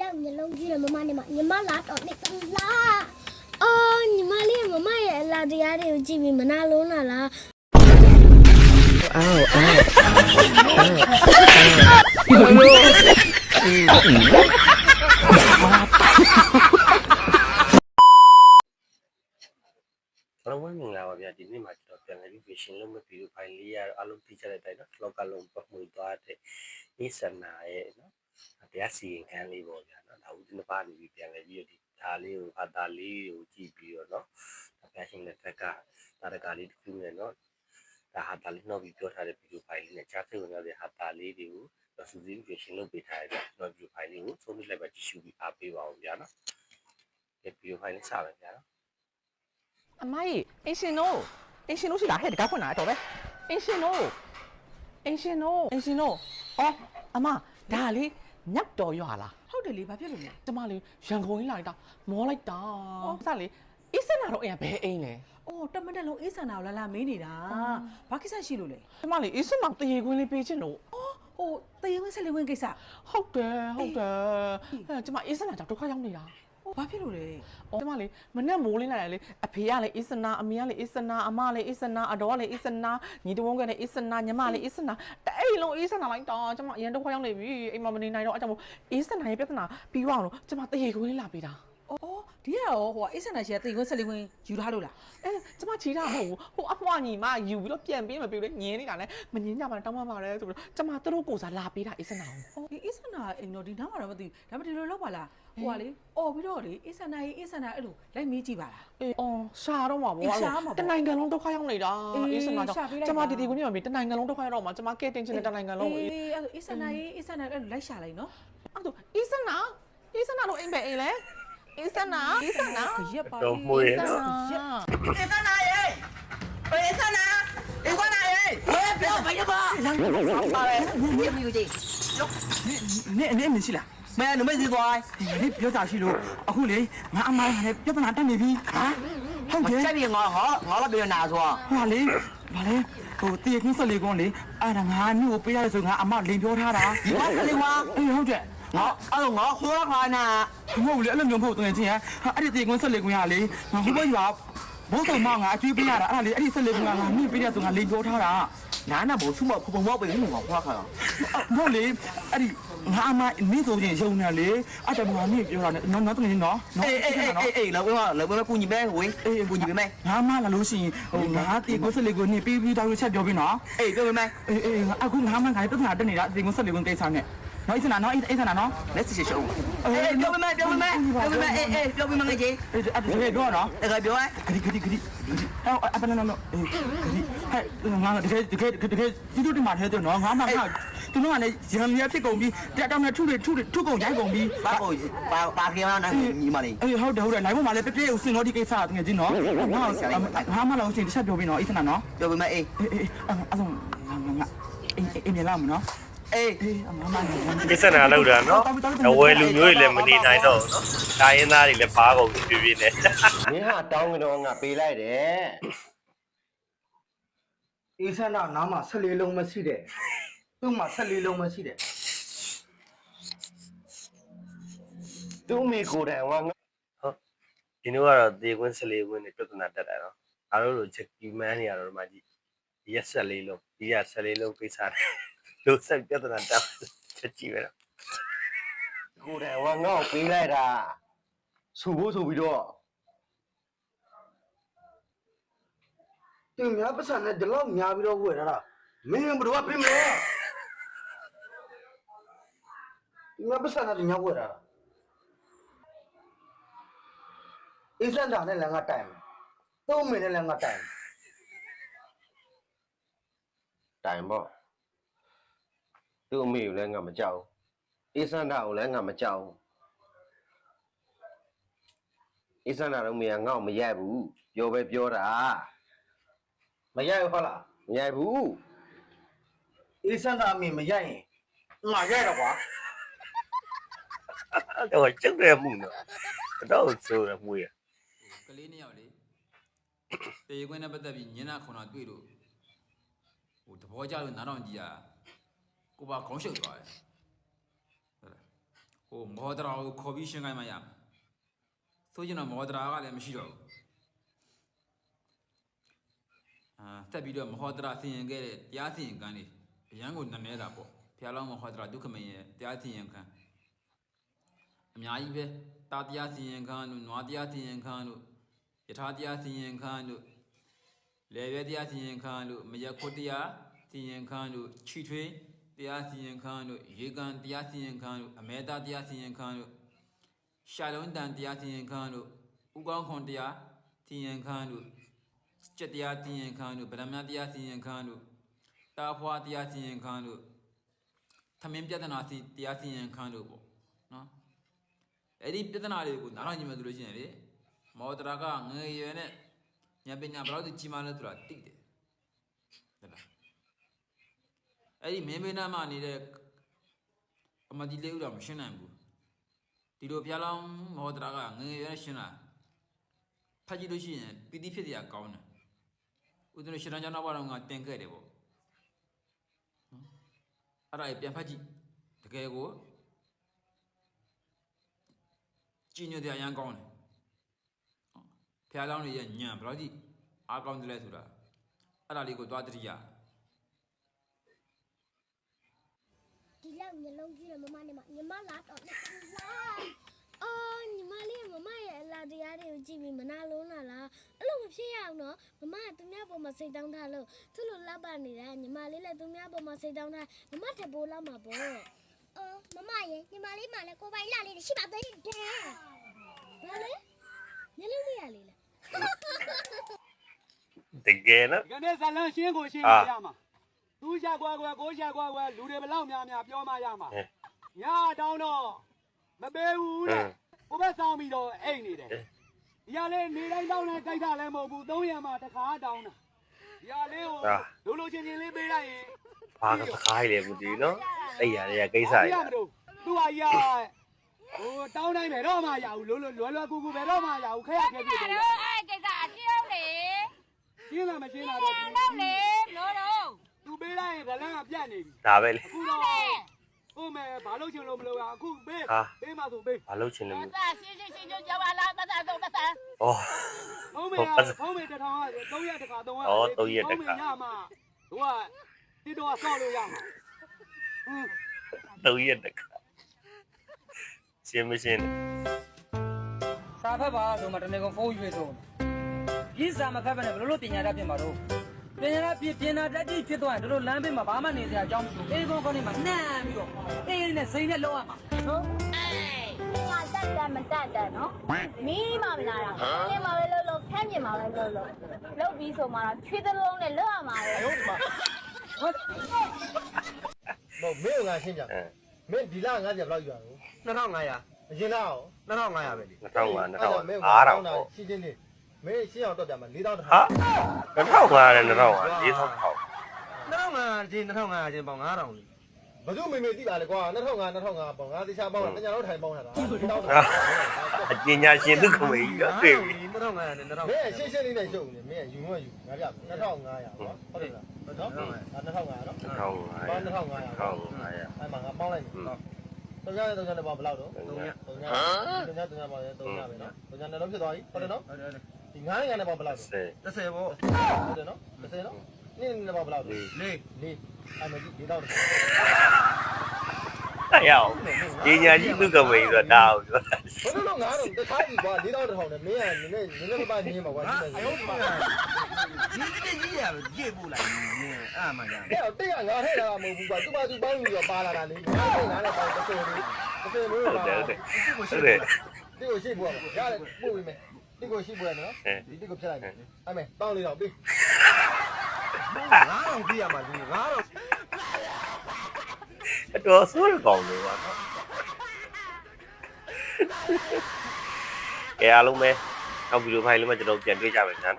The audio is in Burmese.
လောက်ညလုံးကြီးတယ်မမနဲ့မညီမလာတော့နေလားအော်ညီမလေးမမရဲ့အလားတရားတွေကိုကြည့်ပြီးမနာလုံးလာလားအားလုံးပဲမင်္ဂလာပါဗျာဒီနေ့မှာကျွန်တော်ပြန်လည်ပြီး vision လုပ်မဲ့ဗီဒီယိုဖိုင်လေးရအားလုံးသိကြတဲ့အတိုင်းနော်လောကလုံးပတ်မှုသွားတဲ့ဤစနာရဲ့နော် တရားစီရင်ခံလေးပေါ့ဗျာနော်ဒါဦးဒီပါနေပြီးပြန်လည်ပြီးတော့ဒီဒါလေးကိုဟာတာလေးကိုကြည့်ပြီးတော့နော်ဒါဖက်ရှင်တဲ့ဘက်ကတာရကလေးတစ်ခုနဲ့နော်ဒါဟာတာလေးနောက်ပြီးပြောထားတဲ့ဗီဒီယိုဖိုင်လေးနဲ့ချားသိဝင်ရတဲ့ဟာတာလေးတွေကိုစူးစီး vision လုပ်ပေးထားတဲ့ကျွန်တော်ဗီဒီယိုဖိုင်လေးကိုသုံးပြလိုက်ပါကြည့်ရှုပြီးအားပေးပါအောင်ဗျာနော်ဒီဗီဒီယိုဖိုင်လေးစပါဗျာနော်အမကြီးအင်ရှင်နိုးအင်ရှင်နိုးရှိလားဟဲ့တကားဖွင့်လာတော့ပဲအင်ရှင်နိုးအင်ရှင်နိုးအင်ရှင်နိုးအော်အမဒါလေ ညက်တော်ရွာလားဟုတ်တယ်လေဘာဖြစ်လို့လဲကျမလေးရန်ကုန်ကြီးလာလိုက်တာမောလိုက်တာစလေအစ်စနာတော့အရင်ဘဲအိမ်လဲအော်တမတက်လုံးအေးဆန္ဒကိုလာလာမင်းနေတာဘာကိစ္စရှိလို့လဲကျမလေးအစ်စနာတရေခွင်းလေးပေးချင်လို့ဟိုတရေဝင်းဆက်လေးဝင်းကိစ္စဟုတ်တယ်ဟုတ်တယ်အဲကျမအစ်စနာကြောင့်ဒုက္ခရောက်နေတာဟို ဘာဖြစ်လို့လဲအော်ကျမလေးမနဲ့မိုးလင်းလာတယ်လေအဖေကလည်းအစ်စနာအမေကလည်းအစ်စနာအမလည်းအစ်စနာအတော်ကလည်းအစ်စနာညီတဝန်းကလည်းအစ်စနာညီမလည်းအစ်စနာတအိမ်လုံးအစ်စနာလိုက်တာကျမအရင်ဒုက္ခရောက်နေပြီအိမ်မှာမနေနိုင်တော့အကြောင်းမို့အစ်စနာရဲ့ပြဿနာပြီးသွားအောင်လို့ကျမတရေခွင်းလေးလာပေးတာအော်ဒီကရောဟိုအေးဆန္ဒရှိတဲ့တရေဝင်းဆက်လေးဝင်းယူထားလို့လားအဲကျမချီတာမဟုတ်ဘူးဟိုအဖွားညီမယူပြီးတော့ပြန်ပေးမပေးလို့ညင်းနေတာနဲ့မညင်းကြပါနဲ့တောင်းပန်ပါတယ်ဆိုပြီးတော့ကျမသူတို့ကိုစားလာပေးတာအစ်စနာကိုအော်ဒီအေးဆန္ဒအိမ်တော့ဒီနားမှာတော့မသိဘူးဒါပေမဲ့ဒီလိုလောက်ပါလား ဟိုကလေအော်ပြီးတော့လေအေးဆန္ဒရေးအေးဆန္ဒအဲ့လိုလိုက်မေးကြည့်ပါလား အေးအော်ရှာတော့မှာဗောအေးအဲ့ရှာမှာပေါ့တနိုင်ငံလုံးဒုက္ခရောက်နေတာအေးအေးစနာကြောင့်ရှာပေးလိုက်ပါ ကျမဒီဒီကိုနေမှာမေတနိုင်ငံလုံးဒုက္ခရောက်တော့မှာကျမကဲတင်ချင်တဲ့တနိုင်ငံလုံးကိုအေးအေးအဲ့လိုအေးဆန္ဒရေးအေးဆန္ဒအဲ့လိုလိုက်ရှာလိုက်နော်အဲ့တော့အေးစနာအေးစနာလို့အိမ်ပဲအိမ်လဲအေးစနာအေးစနာခရက်ပါတော့မှုရနော် ရက်ေသနာရေပေသနာဒီကနာရေရေပြောဘယ်ရပါလမ်းပါလေမြေမြူကြီးနင်းနင်းနင်းရှိလား မဲနမစီသွားဒီပြောတာရှိလို့အခုလေငါအမိုင်းကလည်းပြဿနာတက်နေပြီဟာဟုတ်တယ်ချက်ပြီးငါဟောငါလည်းပြောနာသွားဟာလေဘာလဲဟိုတည်ခင်းစလေးကုန်းလေအဲ့ဒါငါညို့ကိုပေးရတယ်ဆိုငါအမလိန်ပြောထားတာဒီမှာစလေးကွာအေးဟုတ်တယ်ငါအဲ့တော့ငါခေါ်ခါနာမဟုတ်လေအဲ့လိုမျိုးမဟုတ်တကယ်ချင်းဟာအဲ့ဒီတည်ခင်းစလေးကုန်းရလေငါဟိုဘက်ရွာဘုံဆောင်မငါအကျွေးပေးရတာအဲ့ဒါလေအဲ့ဒီစလေးကုန်းကငါညို့ပေးရဆိုငါလိန်ပြောထားတာ နားနာမို့သူ့မဖုံဖုံမောက်ပဲငုံမှာဖွားခါတာမဟုတ်လေအဲ့ဒီငါအမနင့်ဆိုရင်ယုံနေလေအတမငါနင့်ပြောတာနဲ့နော်နော်တကယ်နော်နော်အေးအေးအေးအေးအေးလောက်ပဲလောက်ပဲကူညီပဲဝေးအေးကူညီပဲမယ်ငါမလာလို့ရှိရင်ဟိုငါတီကိုဆက်လေးကိုနင့်ပြီးပြီးတော့ချက်ပြောပြီးနော်အေးပြောမယ်အေးအေးအခုငါမငါပြဿနာတက်နေတာတီကိုဆက်လေးကိုတိတ်ဆောင်နေ နော်အေးစနာနော်အေးစနာနော်လက်စစ်ရှုံးအေးပြောမမပြောမမပြောမမအေးအေးပြောမမငယ်ကြီးအေးအဲ့ဒါပြောနော်တကယ်ပြောရဂရီဂရီဂရီအော်အပနနော်နော်အေးဂရီဟဲ့ငါတကယ်တကယ်တကယ်ဒီတို့ဒီမှာထဲတော့နော်ငါမှငါသူတို့ကလည်းရံမြဲဖြစ်ကုန်ပြီးတက်တောင်နဲ့ထုတွေထုတွေထုကုန်ရိုက်ကုန်ပြီးပါကုန်ပါပါခင်ဗျာနိုင်ညီမလေးအေးဟုတ်တယ်ဟုတ်တယ်နိုင်ဖို့မှလည်းပြပြကိုစင်တော့ဒီကိစ္စကတကယ်ကြီးနော်ငါဟာမလောက်စင်တစ်ချက်ပြောပြီးနော်အေးစနာနော်ပြောပြီးမအေးအေးအဲ့ဒါငါအေးအေးမြင်လာမနော် အေးအမမငါကိစ္စနာလောက်တာနော်အဝယ်လူမျိုးတွေလည်းမနေနိုင်တော့ဘူးနော်ဒါရင်းသားတွေလည်းပါကုန်ပြီပြပြနဲ့မင်းဟာတောင်းကတော့ငါပေးလိုက်တယ်အေးဆန္ဒနားမှာဆက်လေးလုံးမရှိတယ်သူ့မှာဆက်လေးလုံးမရှိတယ်သူ့မိကိုယ်တိုင်ကငါဒီနေ့ကတော့ဒေကွင်းဆလေးကွင်းနဲ့ပြဿနာတက်တာနော်အားလုံးလိုချက်ကီမန်းနေရတော့ဒီမှာကြည့်ရက်ဆက်လေးလုံးဒီရဆက်လေးလုံးကိစ္စတယ် လို့ဆက်ပြဿနာတက်ချက်ကြည့်ပဲနော်ကိုယ်တိုင်ကငါ့ကိုပေးလိုက်တာဆူဖို့ဆိုပြီးတော့သူများပတ်စံနဲ့ဒီလောက်များပြီးတော့ဝယ်ထားတာမင်းဘယ်တော့မှပြင်မလဲသူများပတ်စံနဲ့ဒီများဝယ်ထားတာအေးဆန္ဒနဲ့လည်းငါတိုင်မယ်သုံးမင်းနဲ့လည်းငါတိုင်မယ်တိုင်ပေါ့ သူ့အမေကိုလည်းငါမကြောက်အေးစန္ဒကိုလည်းငါမကြောက်အေးစန္ဒတော့မင်းကငါ့ကိုမရိုက်ဘူးပြောပဲပြောတာမရိုက်ဘူးဟုတ်လားမရိုက်ဘူးအေးဆန္ဒမင်းမရိုက်ရင်ငါရိုက်တော့ကွာတော့ကျုပ်ရမှုနော်တော့ဆိုရမှုရကလေးနှစ်ယောက်လေတေခွင်းနဲ့ပတ်သက်ပြီးညင်နာခုံတာတွေ့လို့ဟိုသဘောကျလို့နားတော့ကြည့်ရ ကိုပါခေါင်းရှုပ်သွားတယ်ဟုတ်လားဟိုမောဒရာကိုခေါ်ပြီးရှင်းခိုင်းမှရမယ်ဆိုချင်တော့မောဒရာကလည်းမရှိတော့ဘူးအာတက်ပြီးတော့မောဒရာဆင်ရင်ခဲ့တဲ့တရားစီရင်ခံလေးအရန်ကိုနည်းနေတာပေါ့ဘုရားလောင်းမောဒရာဒုက္ခမင်းရဲ့တရားစီရင်ခံအများကြီးပဲတာတရားစီရင်ခံတို့နွားတရားစီရင်ခံတို့ယထာတရားစီရင်ခံတို့လေရွယ်တရားစီရင်ခံတို့မယခုတ်တရားစီရင်ခံတို့ခြိထွေး တရားစီရင်ခံတို့ရေကန်တရားစီရင်ခံတို့အမေတာတရားစီရင်ခံတို့ရှာလုံးတန်တရားစီရင်ခံတို့ဥကောင်းခွန်တရားစီရင်ခံတို့စက်တရားစီရင်ခံတို့ဗရမဏတရားစီရင်ခံတို့တာဖွာတရားစီရင်ခံတို့သမင်းပြဿနာစီတရားစီရင်ခံတို့ပေါ့နော်အဲ့ဒီပြဿနာတွေကိုနားထောင်ကြည့်မယ်ဆိုလို့ရှိရင်လေမောဒရာကငယ်ရွယ်နဲ့ဉာဏ်ပညာဘယ်လောက်ကြီးမားလဲဆိုတာသိတယ်ဟုတ်လား အဲ့ဒီမင်းမင်းနာမှာနေတဲ့အမဒီလေးဦးတော့မရှင်းနိုင်ဘူးဒီလိုဖျားလောင်းမောဒရာကငယ်ရွယ်နဲ့ရှင်းလာဖတ်ကြည့်လို့ရှိရင်ပီတိဖြစ်စရာကောင်းတယ်ဦးဇင်းတို့ရှင်းတန်းကျောင်းတော့ကတင်ခဲ့တယ်ပေါ့နော်အဲ့ဒါကြီးပြန်ဖတ်ကြည့်တကယ်ကိုကြည်ညိုတဲ့အရန်ကောင်းတယ်ဖျားလောင်းတွေရဲ့ညံဘယ်လောက်ကြီးအားကောင်းတယ်လဲဆိုတာအဲ့ဒါလေးကိုသွားတတိယ ဒီလောက်မျက်လုံးကြီးတဲ့မမနဲ့မညီမလာတော့နေလားအော်ညီမလေးမမရဲ့အလားတရားတွေကိုကြည့်ပြီးမနာလုံးလာလားအဲ့လိုမဖြစ်ရအောင်နော်မမကသူများပေါ်မှာစိတ်တောင်းထားလို့သူ့လို lap ပါနေတာညီမလေးလည်းသူများပေါ်မှာစိတ်တောင်းထားမမထပ်ပိုးလောက်မှာပေါ့အော်မမရဲ့ညီမလေးမှလည်းကိုပိုင်လာလေးရှိပါသေးတယ်ဘာလဲမျက်လုံးလေးရလေးလားတကယ်နော်ဒီကနေ့ဇလန်းရှင်းကိုရှင်းအာပြရမှာ သူရှာကွာကွာကိုရှာကွာကွာလူတွေဘလောက်များများပြောမှရမှာဟဲ့ညတောင်းတော့မပေးဘူးဟတဲ့မ်ဟိုဘက်ဆောင်ပြီးတော့အိတ်နေတယ်ဟဲ့ဒီကလေးနေတိုင်းတောင်းတဲ့ကြိုက်တာလည်းမဟုတ်ဘူးသုံးရံမှာတစ်ခါတောင်းတာဒီကလေးကိုအာလိုလိုချင်းချင်းလေးပေးလိုက်ရင်ဘာကစကားကြီးလဲမသိဘူးနော်အဲ့ရတဲ့ကိစ္စဘာကြီးရမလို့သူကရဟိုတောင်းတိုင်းပဲတော့မှရဘူးလိုလိုလွယ်လွယ်ကူကူပဲတော့မှရဘူးခက်ရခက်ပြည့်တယ်အဲ့ကိစ္စအကျုံးလေရှင်းလာမရှင်းလာတော့တော့လေလို့တော့သူပေး လိုက်ရင်ဇလန်းကပြတ်နေပြီဒါပဲလေအခုတော့ဟိုမဲ့ဘာလို့ချင်လို့မလို့အခုပေးဟာပေးမှဆိုပေးဘာလို့ချင်လဲမမသိသားစီစီစီကြောက်ပါလားမသားတော့မသားဘူးအော်ဖုံးမေဟုတ်ပါစဖုံးမေတစ်ထောင်က3ရက်တစ်ခါ3ရက်အော်သုံးရက်တစ်ခါဖုံးမေရမှာဟိုကတိတော့ဆော့လို့ရမှာဟင်းတော့ရက်တခါရှင်းမရှင်းစာဖတ်ပါဆိုမှတနေ့ကဖုန်းရွေးဆုံးရင်းစာမဖတ်ဘဲနဲ့ဘယ်လိုလုပ်ပညာတတ်ပြင်မှာတော့ ပညာတတ်ပြင်ပညာတတ်တိဖြစ်သွားရင်တို့လမ်းဘေးမှာဘာမှနေစရာအကြောင်းမရှိဘူးအေးကောကောင်းနေမှာနှမ်းပြီးတော့အေးနဲ့စိမ့်နဲ့လောက်ရမှာနော်ငါတက်တယ်မတက်တယ်နော်မီးမမလာတာနင်းမှာပဲလို့လို့ဖမ်းမြင်မှာပဲလို့လို့လုပ်ပြီးဆိုမှတော့ချွေးသလုံးနဲ့လွတ်ရမှာပဲမဟုတ်မင်းငါရှင်းကြအဲမင်းဒီလငါကြဘယ်လောက်ယူရအောင်2500အရင်လားရော2500ပဲလေ2005မင်း2000 9000ပေါ့ရှင်းချင်းလေး မင်းရှင်းအောင်တော့ပြမှာ4000တစ်ခါဟာ2005နဲ့2000 4000ထောက်2500ချင်း2500ချင်းပေါင်း9000လေဘယ်သူမေမေသိပါလဲကွာ2005 2005ပေါ့ငါတခြားပေါင်းတာတညာတော့ထိုင်ပေါင်းတာ4000ဟာအပညာရှင်သူကမေကြီးကတွေ့ပြီ2500နဲ့မ2000င်းရှင်းရှင်းလေးနဲ့ရှုပ်နေမင်းယူမယူငါပြ2500ပေါ့ဟုတ်တယ်လားဟုတ်နော်2500နော်2005ပေါင်း2500 2005အဲ့မှာငါပေါင်းလိုက်ပြီတော့ညနေတော့ညနေပေါင်းဘယ်လောက်တော့3ည3ည3ည3ညပေါင်းရင်3ညပဲနော်3ညလည်းလုံးဖြစ်သွားပြီဟုတ်တယ်နော် ဒီ9ညနဲ့ပေါင်းဘယ်လောက်ဆယ်30ပေါ့ဟုတ်တယ်နော်30နော်နင်းနဲ့ပေါင်းဘယ်လောက်လဲလေလေးအဲ့မှာဒီ4000တစ်ခါအဲ့ရအောင်ပညာကြီးသူကမေကြီးဆိုတာဒါအောင်ပြောတာဘယ်လိုငါတော့တခြားကြီးကွာ4000တစ်ထောင်နဲ့မင်းကနည်းနည်းနည်းနည်းမပါညင်းပါကွာဟာဒီအယုံးပါဒီတိကြီးရပဲကြည့်ပို့လိုက်နင်းအဲ့မှရအဲ့တော့တိတ်ကငါထဲတာမဟုတ်ဘူးကွာသူ့ဘာသူပေါင်းပြီးတော့ပါလာတာလေငါသိငါလည်းပေါင်းတစ်စင်လေးတစ်စင်လို့ဟုတ်ပါတယ်တိဟုတ်တယ်ဟုတ်တယ်ကိုရှိဖို့ရတယ်ပို့ပြီးမယ် တိကိုရှိဖို့ရနော်ဒီတိကိုဖြတ်လိုက်မယ်အဲ့မယ်တောင်းလေးတော့ပြီး9000ကြည့်ရမှာလူ9000အတော်ဆိုးရကောင်းလို့ပါနော်ကဲအားလုံးပဲနောက်ဗီဒီယိုဖိုင်လေးမှာကျွန်တော်ပြန်တွေ့ကြမယ်ခင်ဗျာ